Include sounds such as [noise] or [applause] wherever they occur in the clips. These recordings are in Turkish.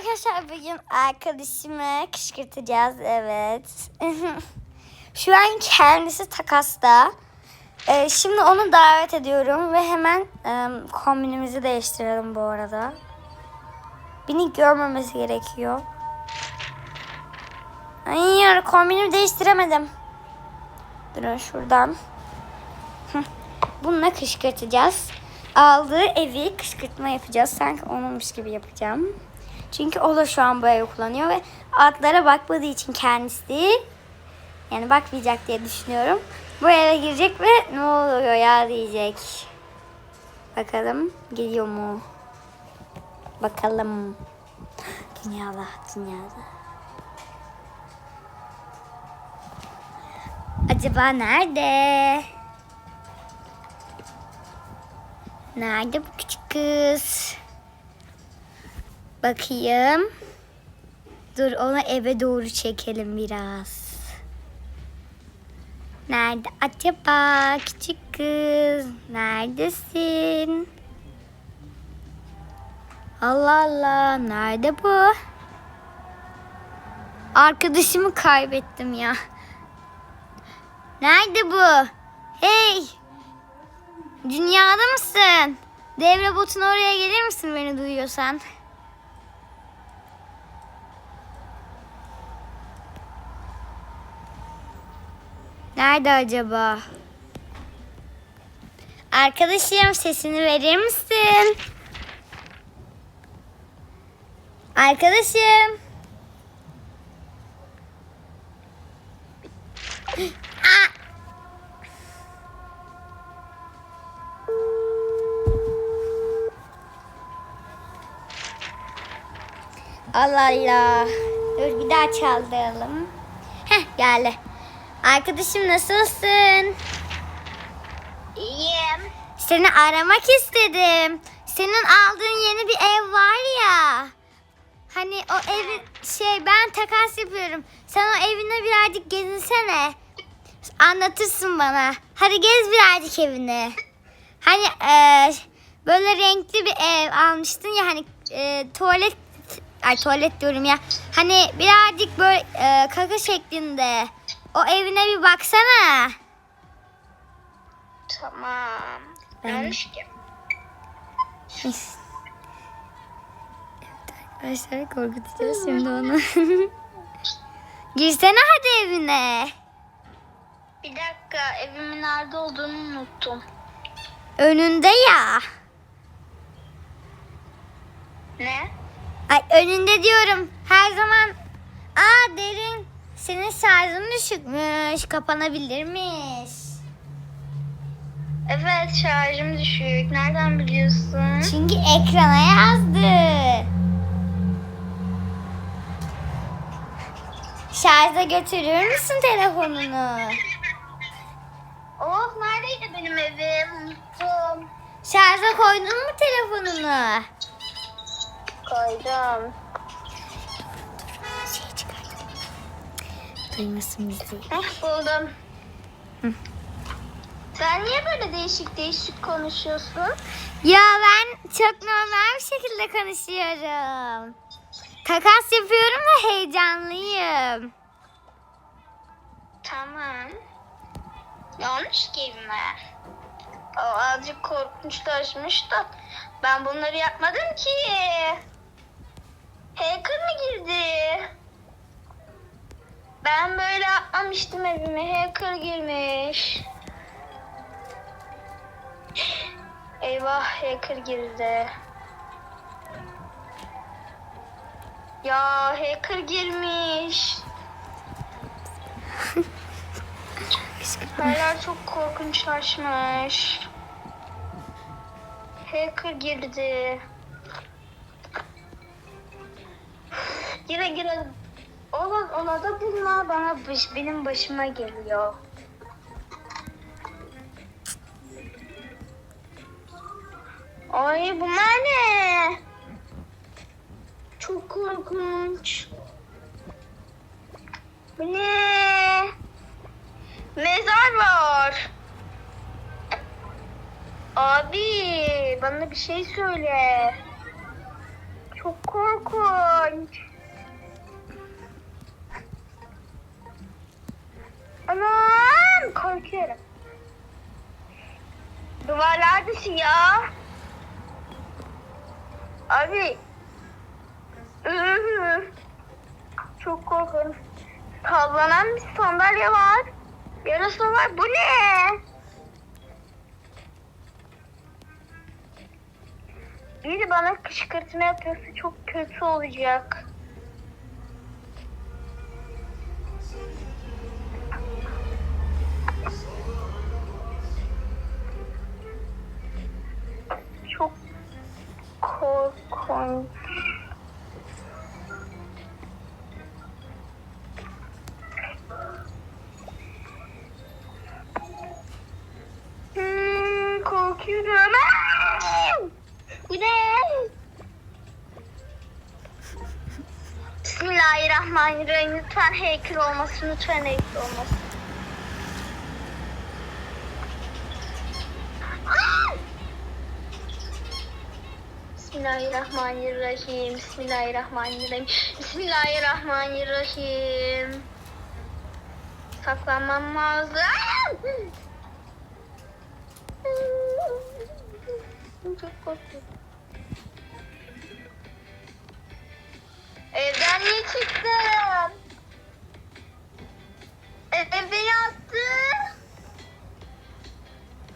Arkadaşlar bugün arkadaşımı kışkırtacağız. Evet. [laughs] Şu an kendisi takasta. Ee, şimdi onu davet ediyorum ve hemen e, kombinimizi değiştirelim bu arada. Beni görmemesi gerekiyor. Hayır kombinimi değiştiremedim. Durun şuradan. [laughs] Bununla kışkırtacağız. Aldığı evi kışkırtma yapacağız. Sanki onunmuş gibi yapacağım. Çünkü o da şu an bu evi kullanıyor ve atlara bakmadığı için kendisi yani bakmayacak diye düşünüyorum. Bu eve girecek ve ne oluyor ya diyecek. Bakalım geliyor mu? Bakalım. Dünyada, dünyada. Acaba nerede? Nerede bu küçük kız? Bakayım. Dur onu eve doğru çekelim biraz. Nerede acaba küçük kız? Neredesin? Allah Allah nerede bu? Arkadaşımı kaybettim ya. Nerede bu? Hey! Dünyada mısın? Dev robotun oraya gelir misin beni duyuyorsan? Nerede acaba? Arkadaşım sesini verir misin? Arkadaşım. Aa! [gasps] Allah Allah. Dur bir daha çaldıralım. Heh geldi. Arkadaşım nasılsın? İyiyim. Seni aramak istedim. Senin aldığın yeni bir ev var ya. Hani o evi şey ben takas yapıyorum. Sen o evine birazcık gezinsene. Anlatırsın bana. Hadi gez birazcık evini. Hani eee, böyle renkli bir ev almıştın ya hani eee, tuvalet ay tuvalet diyorum ya. Hani birazcık böyle eee, kaka şeklinde. O evine bir baksana. Tamam. Ben- Yanlış ki. Evet arkadaşlar korkutacağız şimdi onu. [laughs] Girsene hadi evine. Bir dakika evimin nerede olduğunu unuttum. Önünde ya. Ne? Ay önünde diyorum. Her zaman. Aa derin. Senin şarjın düşükmüş. Kapanabilirmiş. Evet şarjım düşük. Nereden biliyorsun? Çünkü ekrana yazdı. Şarja götürür müsün telefonunu? Oh neredeydi benim evim? Unuttum. Şarja koydun mu telefonunu? Koydum. Şey çıkardım. Duymasın bizi. Heh buldum. Hı. Sen niye böyle değişik değişik konuşuyorsun? Ya ben çok normal bir şekilde konuşuyorum. Takas yapıyorum da heyecanlıyım. Tamam. Yanlış ki evime. O azıcık korkunçlaşmış da ben bunları yapmadım ki. Hacker mı girdi? Ben böyle yapmamıştım evime. Hacker girmiş. Eyvah hacker girdi. Ya hacker girmiş. Her yer çok korkunçlaşmış. Hacker girdi. Gire gire. Ola, ola da bunlar bana baş- benim başıma geliyor. Ay bunlar ne? Çok korkunç. Bu ne? Mezar var. Abi bana bir şey söyle. Çok korkunç. Anam korkuyorum. Duvarlar da siyah. Abi. [laughs] Çok korkuyorum. Sallanan bir sandalye var. Yarası var. Bu ne? Biri bana kışkırtma yapıyorsa çok kötü olacak. Korkunç. Hmm, korkuyorum. Bu ne? Bismillahirrahmanirrahim. Lütfen heykel olmasın. Lütfen heykel olmasın. Aa! Bismillahirrahmanirrahim. Bismillahirrahmanirrahim. Bismillahirrahmanirrahim. Saklanmam lazım. Çok korktum. Evden niye çıktım? Ev beni attı.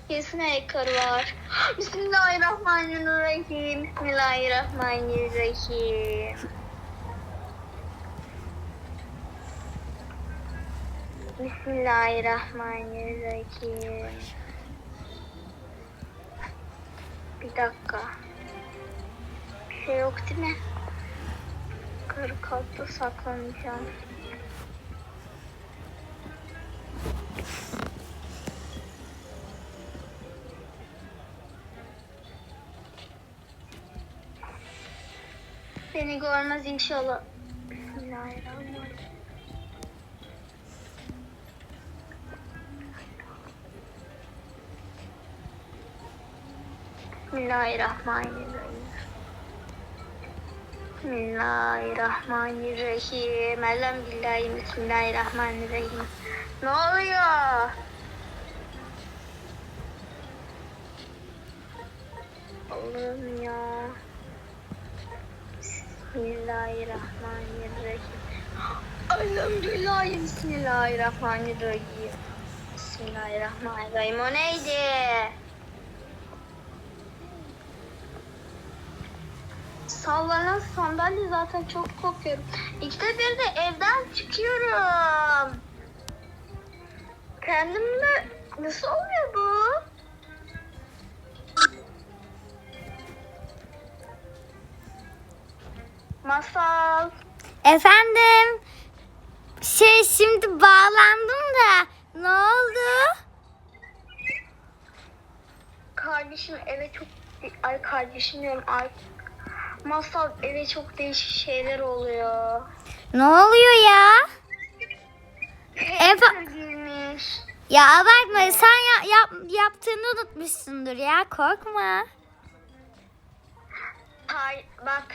Kesin var. Bismillahirrahmanirrahim. Bismillahirrahmanirrahim. Bismillahirrahmanirrahim. Bir dakika. Bir şey yok değil mi? Karı katta saklanacağım. Beni görmez inşallah. Bismillahirrahmanirrahim. Bismillahirrahmanirrahim. Elhamdülillahi. Bismillahirrahmanirrahim. Ne oluyor? Allah'ım ya. Bismillahirrahmanirrahim. Elhamdülillahi. Bismillahirrahmanirrahim. Bismillahirrahmanirrahim. O neydi? Sallanan sandalye zaten çok korkuyorum. İkide bir de evden çıkıyorum. Kendimle nasıl oluyor bu? Masal. Efendim. Şey şimdi bağlandım da ne oldu? Kardeşim eve çok... Ay kardeşim diyorum ay. Masal eve çok değişik şeyler oluyor. Ne oluyor ya? Hacker girmiş. Ya abartma sen ya, yap, yaptığını unutmuşsundur ya korkma. Hay, bak.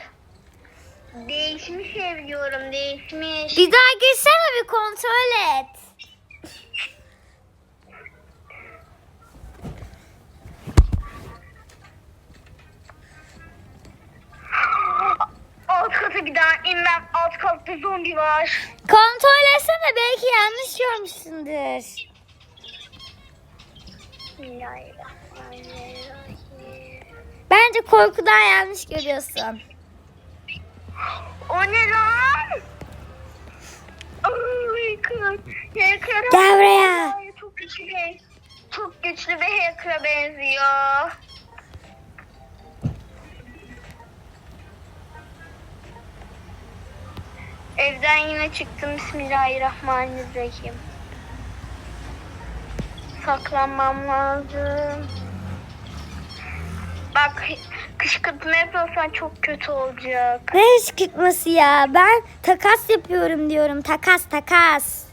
Değişmiş ev diyorum değişmiş. Bir daha girsene bir kontrol et. Alt kata bir daha inmem. Alt katta zombi var. Kontrol etsene belki yanlış görmüşsündür. Bence korkudan yanlış görüyorsun. My god. Hacker. Gel buraya. Ay, Çok güçlü bir, çok güçlü bir hacker'a benziyor. Evden yine çıktım. Bismillahirrahmanirrahim. Saklanmam lazım. Bak kışkırtma yapıyorsan çok kötü olacak. Ne kışkırtması ya? Ben takas yapıyorum diyorum. Takas takas.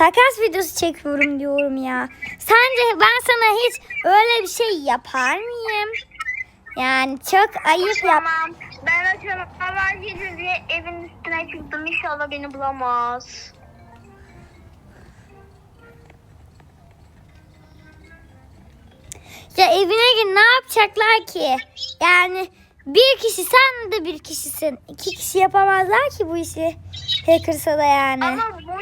Takas videosu çekiyorum diyorum ya. Sence ben sana hiç öyle bir şey yapar mıyım? Yani çok ayıp yap. Tamam. Ben açıyorum. Haber gelir diye evin üstüne çıktım. İnşallah beni bulamaz. Ya evine gir ne yapacaklar ki? Yani bir kişi sen de bir kişisin. İki kişi yapamazlar ki bu işi. Hackers'a da yani. Ama çok uzundu.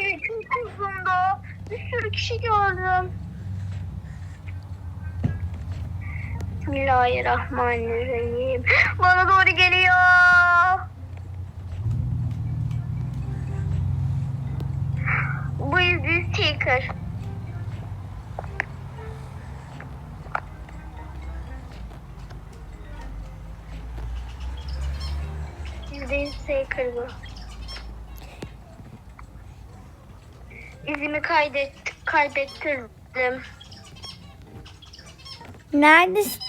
Bir sürü kişi gördüm. Bismillahirrahmanirrahim. Bana doğru geliyor. Bu yüzü sticker. Yüzde yüz bu. İzimi kaydet, kaydettirdim. Neredesin?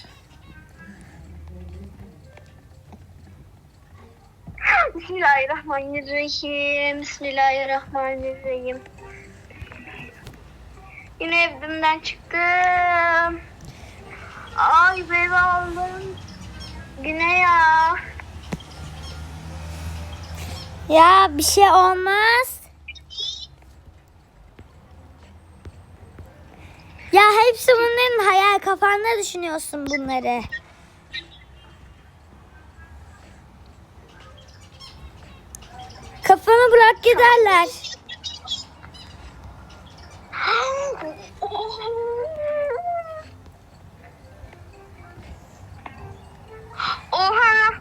[laughs] Bismillahirrahmanirrahim. Bismillahirrahmanirrahim. Yine evimden çıktım. Ay ben aldım. Yine ya. Ya bir şey olmaz. Ya hepsi bunların hayal kafanda düşünüyorsun bunları. Kafanı bırak giderler. Oha.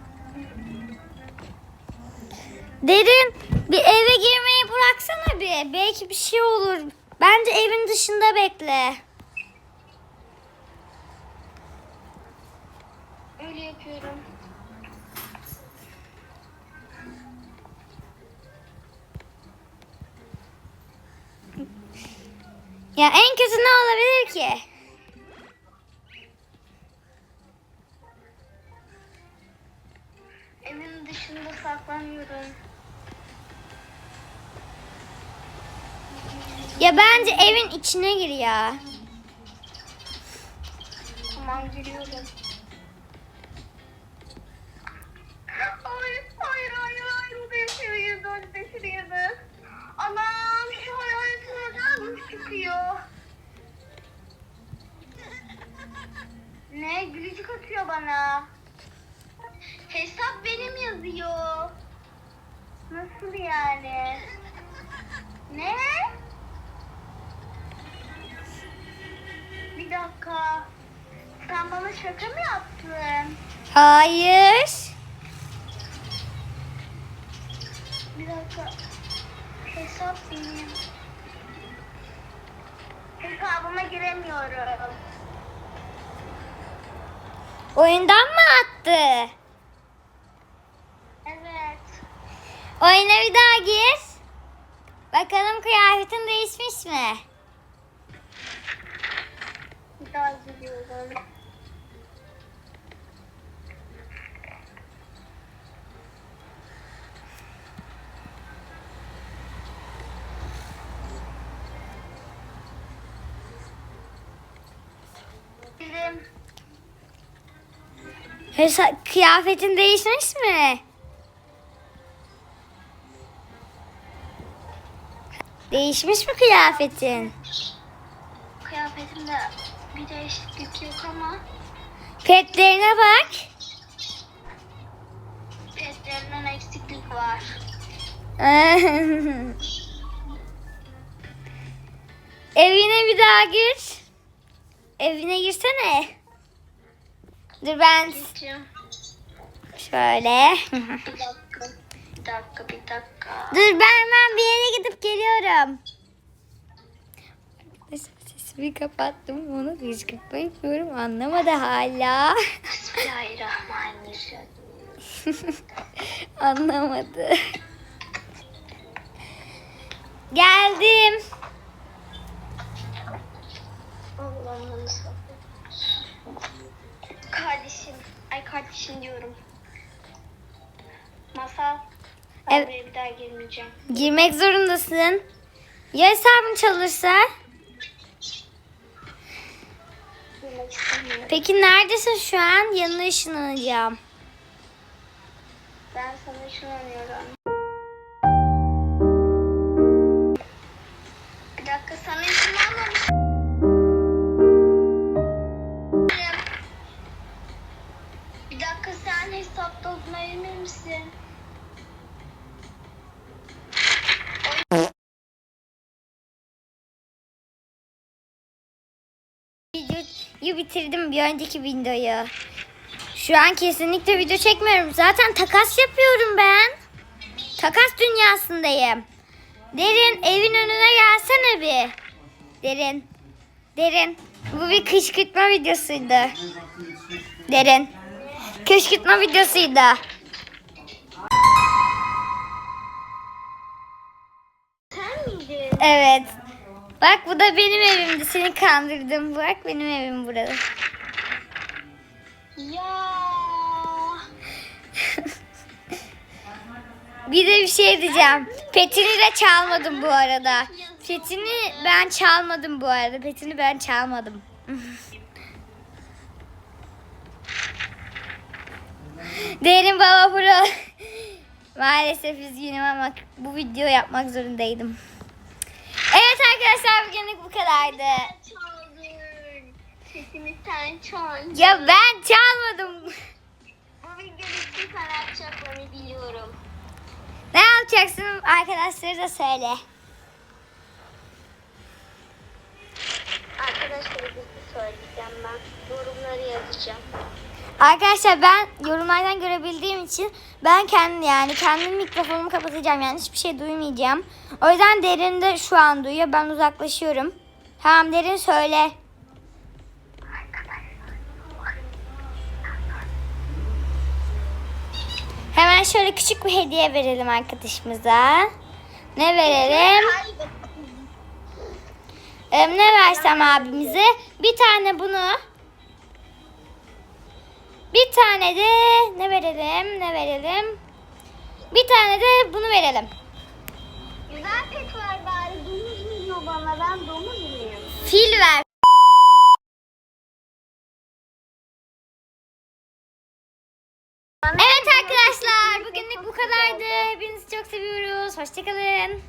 Derin bir eve girmeyi bıraksana bir. Belki bir şey olur. Bence evin dışında bekle. Ya en kötü ne olabilir ki? Evin dışında saklanıyorum. Ya bence evin içine gir ya. Tamam giriyorum. Atıyor bana. Hesap benim yazıyor. Nasıl yani? Ne? Bir dakika. Sen bana şaka mı yaptın? Hayır. Bir dakika. Hesap benim. Hesabıma giremiyorum. Oyundan mı attı? Evet. Oyuna bir daha gir. Bakalım kıyafetin değişmiş mi? Bir daha giriyorum. Hesa- kıyafetin değişmiş mi? Değişmiş mi kıyafetin? Kıyafetimde bir değişiklik yok ama Petlerine bak. petlerimden eksiklik var. [laughs] Evine bir daha gir. Evine girsene. Dur ben şöyle. Bir dakika. Bir dakika, bir dakika. Dur ben hemen bir yere gidip geliyorum. Sesimi kapattım. Onu kışkırtma yapıyorum. Anlamadı hala. Bismillahirrahmanirrahim. [laughs] Anlamadı. Geldim. Allah'ım Kardeşim. Ay kardeşim diyorum. Masal. Ben Evet. buraya bir daha girmeyeceğim. Girmek zorundasın. Ya hesabın istemiyorum. Peki neredesin şu an? Yanına ışınlanacağım. Ben sana ışınlanıyorum. Emin misin? Videoyu bitirdim bir önceki videoyu. Şu an kesinlikle video çekmiyorum. Zaten takas yapıyorum ben. Takas dünyasındayım. Derin evin önüne gelsene bir. Derin. Derin. Bu bir kışkırtma videosuydu. Derin. Kışkırtma videosuydu. Bak bu da benim evimdi. Seni kandırdım. Bak benim evim burada. Ya. [laughs] Bir de bir şey diyeceğim. Petini de çalmadım bu arada. Petini ben çalmadım bu arada. Petini ben çalmadım. [laughs] Derin baba pro. [laughs] Maalesef üzgünüm ama bu video yapmak zorundaydım. Arkadaşlar bugünlük bu kadardı. Çaldın. Sesimi sen çaldın. Ya ben çalmadım. Bu video bitti sen yapacaklarını biliyorum. Ne yapacaksın arkadaşlara da söyle. Arkadaşlar bir şey söyleyeceğim ben. Yorumları yazacağım. Arkadaşlar ben yorumlardan görebildiğim için ben kendi yani kendi mikrofonumu kapatacağım yani hiçbir şey duymayacağım. O yüzden derin de şu an duyuyor. Ben uzaklaşıyorum. Tamam derin söyle. Hemen şöyle küçük bir hediye verelim arkadaşımıza. Ne verelim? Ee, ne versem abimize? Bir tane bunu. Bir tane de ne verelim? Ne verelim? Bir tane de bunu verelim. Güzel pet ver bari. Domuz mu bana? Ben domuz muyum? Fil ver. Evet arkadaşlar bugünlük bu kadardı. Hepinizi çok seviyoruz. Hoşçakalın.